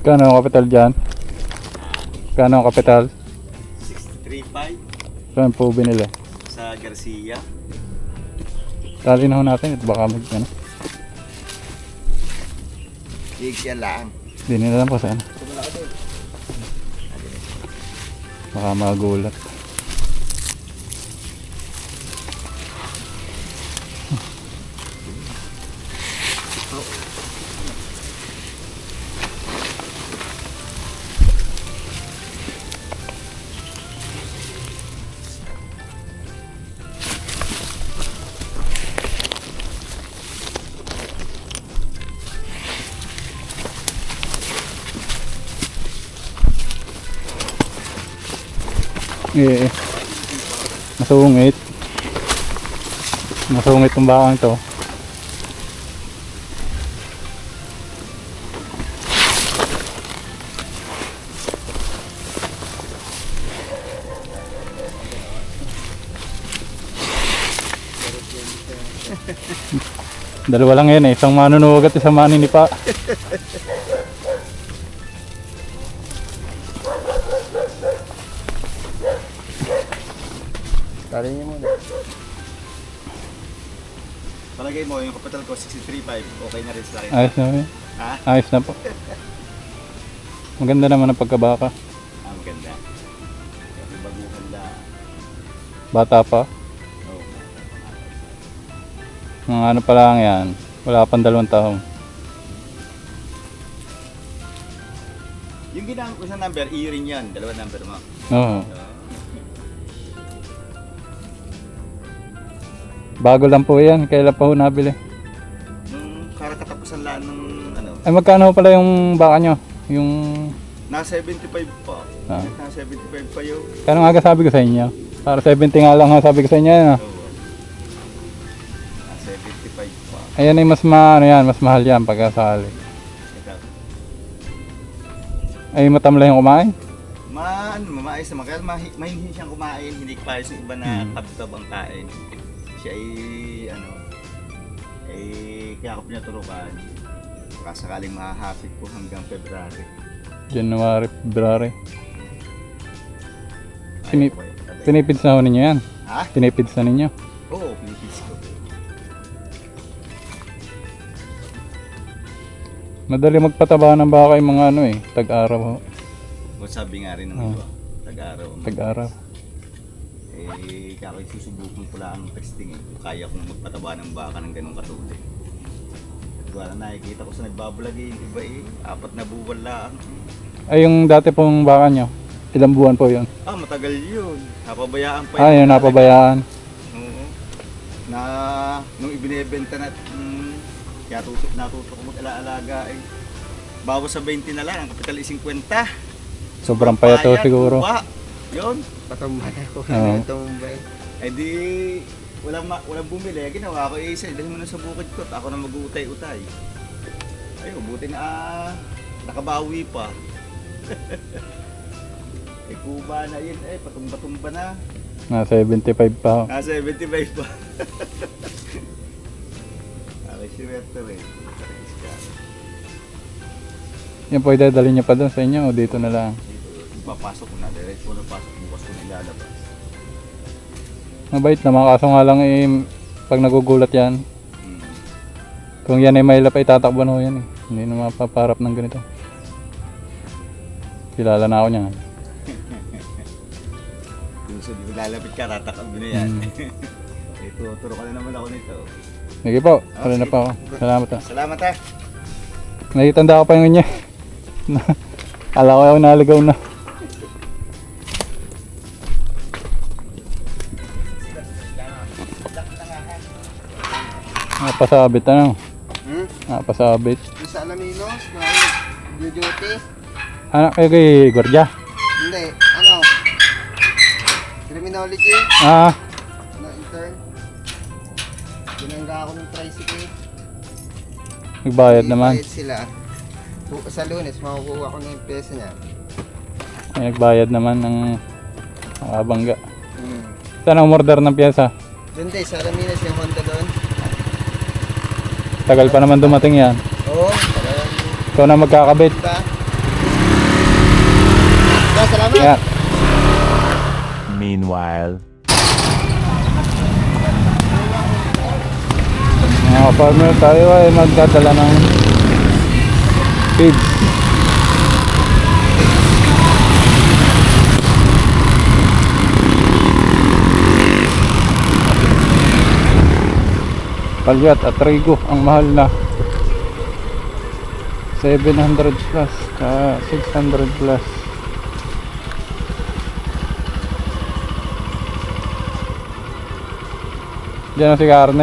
Kano ang kapital dyan? Kano ang kapital? 63.5 Saan po binili? sa Garcia. Tali na ho natin at baka mag ano. Igya lang. Hindi nila lang po sana. Baka magulat. Eh, masungit. Masungit yung bakang to. Dalawa lang yan eh. Isang manunuwag at isang maninipa. Ko 63.5, okay na rin sa akin. Ayos na yun. Ha? Ayos na po. Maganda naman ang pagkabaka. Ah, maganda. Kasi baguhan la. Bata pa. Oh. Mga ano pa lang yan. Wala pang dalawang taon. Yung ginamit ko sa number, E rin yan. Dalawa number mo. Oo. Oh. Bago lang po yan. Kailan pa ho nabili. Ay magkano pala yung baka nyo? Yung... nasa 75 pa. Ah. Nasa 75 pa yun. Kano nga sabi ko sa inyo? Para 70 nga lang ho sabi ko sa inyo. Ano? Nasa 75 pa. Ayan ay mas ma, ano yan, mas mahal yan pagkasali. Ito. Ay matamlay yung kumain? Ma, ano, maayos naman. Kaya mahinhin siyang kumain. Hindi pa yung iba na Hmm. tab-tab ang kain. Siya ay, ano, ay, kaya ako pinaturukan. Baka sakaling mahahapit ko hanggang February. January, February. Pinip-. Pinipids na ho ninyo yan. Ha? Pinipids na ninyo. Oo, pinipis ko. Madali magpataba ng baka yung mga ano eh. Tag-araw ho. O sabi nga rin ng Oo. iba, tag-araw. Tag-araw. Eh, kaya susubukan ko lang ang testing eh. Kung Kaya kong magpataba ng baka ng ganong katulad. Wala nakikita ko sa nagbablog eh, iba eh, apat na buwan lang. Ay yung dati pong baka nyo. Ilang buwan po yun? Ah, matagal yun. Napabayaan pa Ah, yun napabayaan. Oo. Na, nung ibinebenta na, mm, kaya tutok, natutok ko mag-alaalaga eh. Bawas sa 20 na lang, ang kapital ay 50. Sobrang payat ho Bayad, siguro. kuha. Yun. Patumbay ako Oo. na tumbay. Eh di, walang, ma- walang bumili. Ginawa ko eh, isa, dahil mo na sa bukid ko. Ako na mag-uutay-utay. Ayun, buti na ah, nakabawi pa. eh kuba na yun eh, patumba-tumba na. Nasa 75 pa ho. Nasa 75 pa. Aray, si Rector eh. Karakis ka. Yan po idadali nyo pa doon sa inyo o dito na lang. Dito, Ipapasok ko na. Direct ko na pasok. Bukas ko na ilalabas. Mabait naman kaso nga lang eh, pag nagugulat yan, kung yan ay mahilap ay tatakbo na ho yan eh. Hindi na mapaparap ng ganito. Kilala na ako. Kung sa di lalapit ka, tatakab mo na yan. Hmm. Ito, turo ka na naman ako nito. Sige po, Ah, wala na pa ako. Salamat ha. Salamat ha. Nakitanda ko pa yung inyo. Kala ko yung naligaw na. Napasabit ano? Hmm? Napasabit. Yung sa Alaminos, na Blue Duty. Anak kayo kay Gordya? Hindi, ano? Criminology, Ah, na intern. Binangga ako ng tricycle. nagbayad naman. Bayad sila. Bu- Sa lunes, makukuha ko na yung pesa niya. Ay, nagbayad naman ng nakabangga. Hmm. Saan ang order ng pyesa? Doon din, sa Alaminos yung Honda doon. Tagal pa naman dumating yan. Oo. Ikaw na magkakabit. Diba? Diba, salamat. Yan. Meanwhile. Mga farmer tayo ay magdadala ng feeds. Palyat at trigo ang mahal na 700 plus ah, 600 plus Diyan na si ano?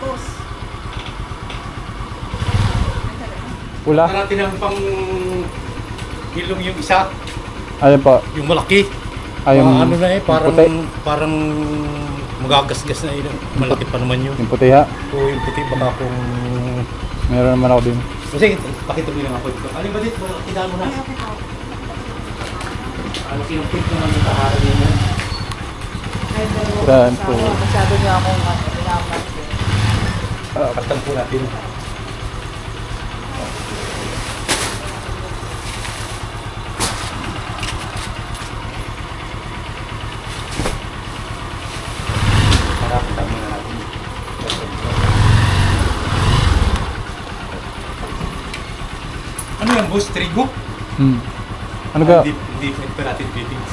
Boss. Pula natin ang pang ilong yung isa, Ayun po yung malaki. Ay, yung, ano na eh, parang yung puti parang magagasgas na yun. Malaki pa naman yun. Yung puti ha O yung puti baka kung... Meron naman ako din Kasi pakita mo lang ako dito. Alin ba dito? Tindaan mo na. Ano kinumpit naman yung kaharan niya? Saan po Masyado niya akong ano, binamat. Pagtan po natin. Harap, tama na natin. Boss? Trigo? hmm. Ano ka? Hindi pwede pa natin clippings.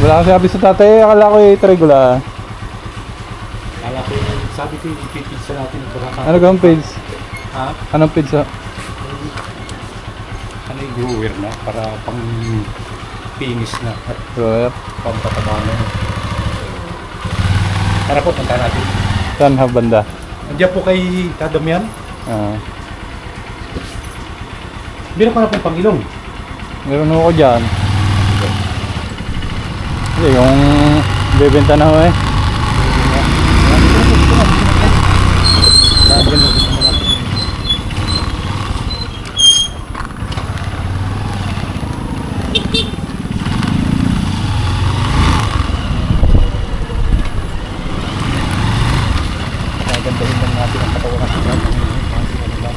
Wala kasi sabi sa tatay Akala ko yung trigula Kala ko, sabi ko yung clippings sa natin. Ano ka ang page? Ha? Anong page ha? Ano yung grower na para pang finish na at Grower pampataba na. Tara po, punta natin. Saan ha banda? Andiyan po kay Tadamian. Ah, Meron pa na pong pangilong. meron ako dyan Hindi, yung bebenta na ako eh Gagandahin lang natin ang katawan natin. Ano lang.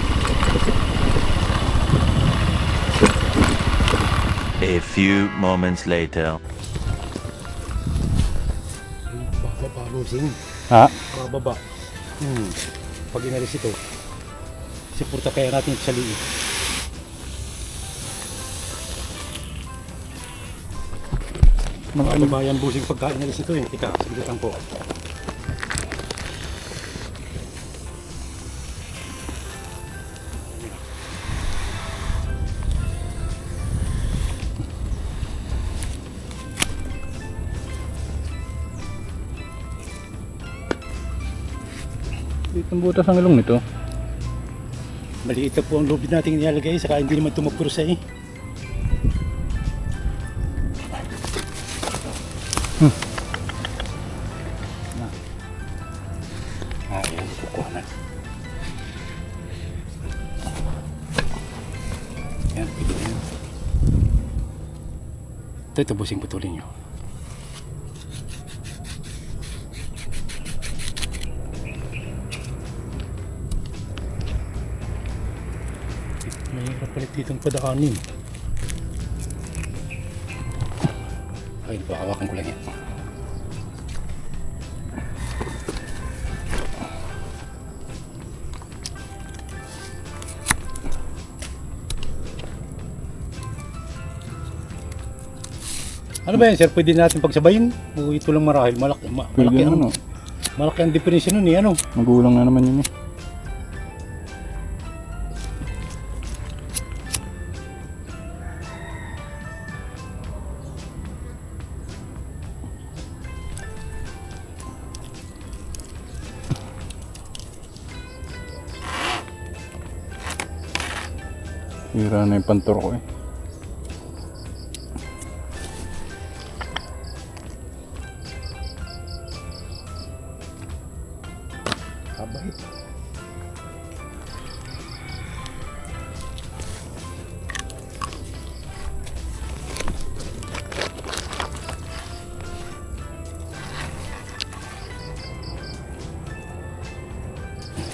A few moments later. Bababa, bossing. Ha? Bababa. Hmm. Pag inalis ito, sipurta kaya natin sa liit. Mga ano? Babayan busing pagka inalis ito eh. Tika, saglitan po. Ang butas ang ilong nito Maliit po ang lubid natin nilalagay, saka hindi naman tumapursa eh. Ah, yan, kukuha na. Yan, pwede na. Ito, ito, busing putulin nyo. Mahirap palit dito ang padaanin. Ay, hawakan ko lang yan. Ano ba yan, sir? Pwede natin pagsabayin? O ito lang marahil? Malaki, ma- malaki, ang, oh malaki ang definisyon nun eh, ano? Magulang na naman yun eh Hira na yung pantor ko eh Kabait.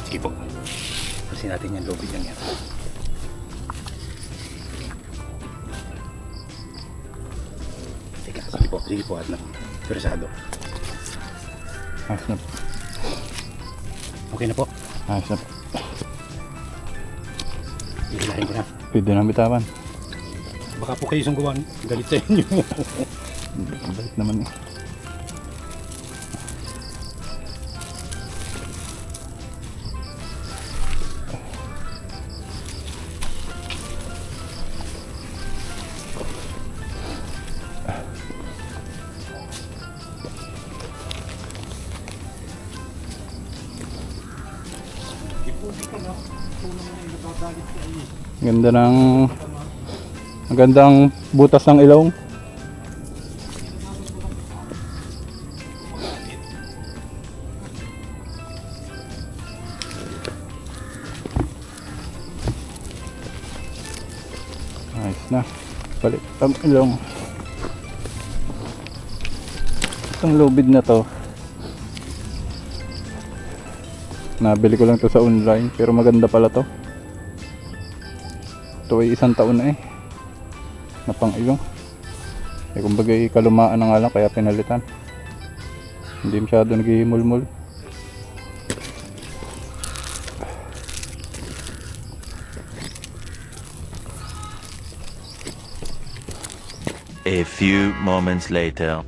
Sige po. Ayusin natin yung lobby niyan sige po, po, at na. Persado. Ayos na. Okay na po. Ayos na. Ihilahin ko na. Pwede na bitawan. Baka po kayo sungguhan. Galit sa inyo. Balik naman eh. Ganda ng magandang butas ng ilong. Ayos na. Balik ang ilong. Itong lubid na to. Nabili ko lang to sa online pero maganda pala to. Ito ay isang taon na eh. Na pang ilong. Eh kumbaga eh, kalumaan na nga lang kaya pinalitan. Hindi masyado naghihimulmul. A few moments later.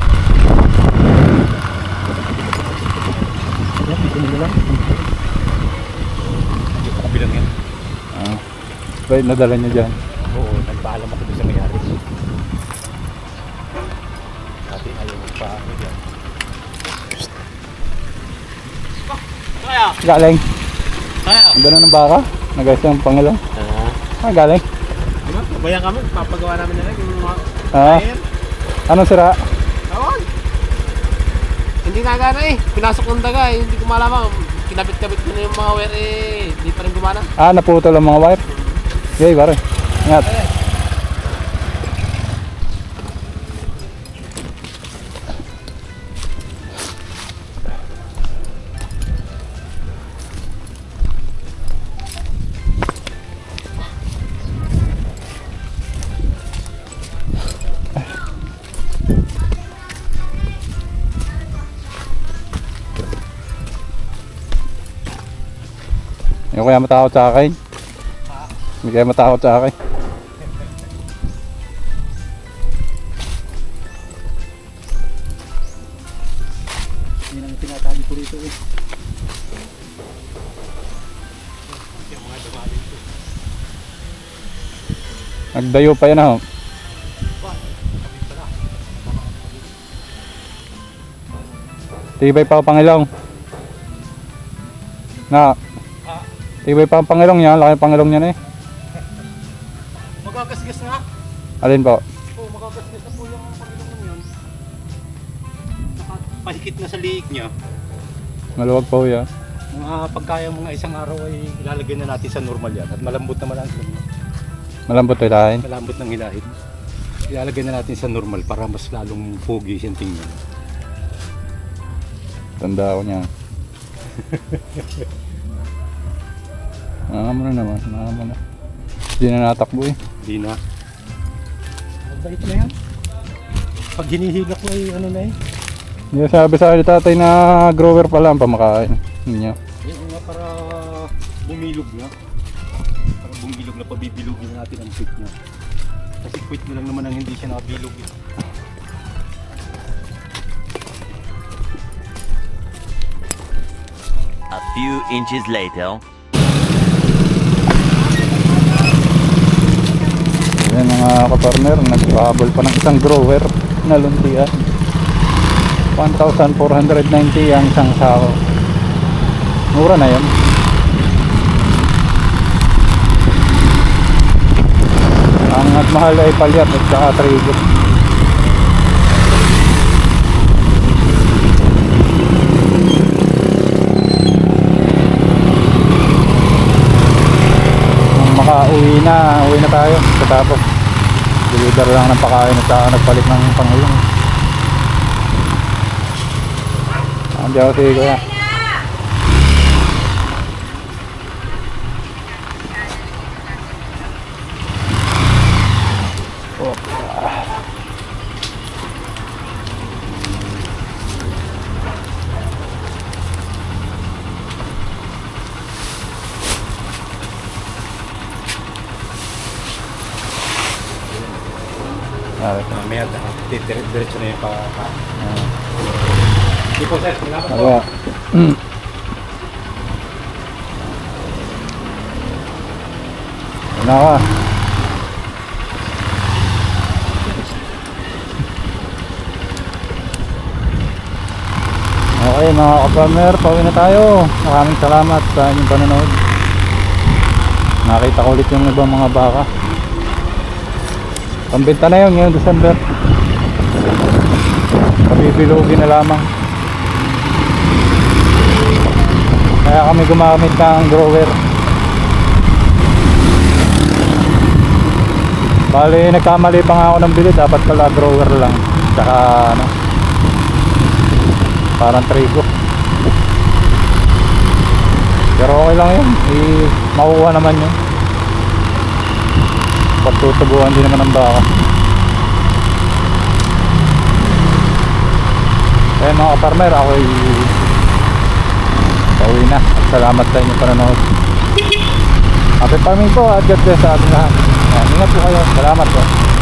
Yan, ito nila lang. Yung kabilang yan. Ah. Ba, nadala niya dyan. Oo, nagpaalam ako doon sa mayari. Dati ayaw magpaano dyan. Galing. Ang gano'n ng baka? Nagayos yung pangalan. Ah, galing. Bayan kami, papagawa namin na lang yung mga Ah, wire. anong sira? Awon! Hindi nagana eh. Pinasok ng daga eh. Hindi ko malaman. Kinabit-kabit ko na yung mga wire eh. Hindi pa rin gumana. Ah, naputol ang mga wire. Okay, pare. Ingat. Yung kaya matakot sa akin. Hindi kaya matakot sa akin. Yan ang tinatabi ko rito eh. Nagdayo pa yan ako. Tibay pa ang pangilong. Na. Tibay pa ang pangilong niya. Laki ang pangilong niya na eh. Alin po? Oo, magagasgas na po yung mo yun. Nakapahikit na sa liig niya. Maluwag po yan. Mga pagkaya mga isang araw ay ilalagay na natin sa normal yan. At malambot naman ang Malambot to ilahin. malambot ng hilahid. Ilalagay na natin sa normal para mas lalong pogi siyang tingnan. Tanda ko niya. Mo na naman. Mo na. Hindi na natakbo eh. Hindi na. Mabait na yan. Pag hinihila ko ay ano na eh. Hindi sabi sa akin ni tatay na grower pala ang pamakain. Niya. Yan nga para bumilog na. Para bumilog na pabibilogin na natin ang quit niya. Kasi quit mo lang naman ang hindi siya nakabilog. eh. A few inches later. Yan mga kapartner, nagpahabol pa ng isang grower na luntian. 1,490 ang isang sako. Mura na yun. Ang at mahal ay palyat at saka trigo. Makauwi na, uwi na tayo. Katapos, deliver lang ng pakain at saka nagpalit ng pangulong. Andiyan ako si Kuya. Diretso na yung pa... pa. Hindi po sir, salamat po. Kaya, Ano ka? Okay mga ka-farmer, pauwi na tayo. Maraming salamat sa inyong panonood. Nakita ko ulit yung ibang mga baka. Pambenta na yun ngayong December. Pabibilugin na lamang. Kaya kami gumamit ng grower. Bali, nagkamali pa nga ako ng bili. Dapat pala grower lang. Tsaka ano, parang trigo. Pero okay lang yun. I, makukuha naman yun. Pagtutubuan din naman ng baka. Kaya mga farmer, ako ay pauwi na. Salamat sa inyong panonood. Happy farming po at God bless sa ating lahat. Ayan, ingat po kayo. Salamat po.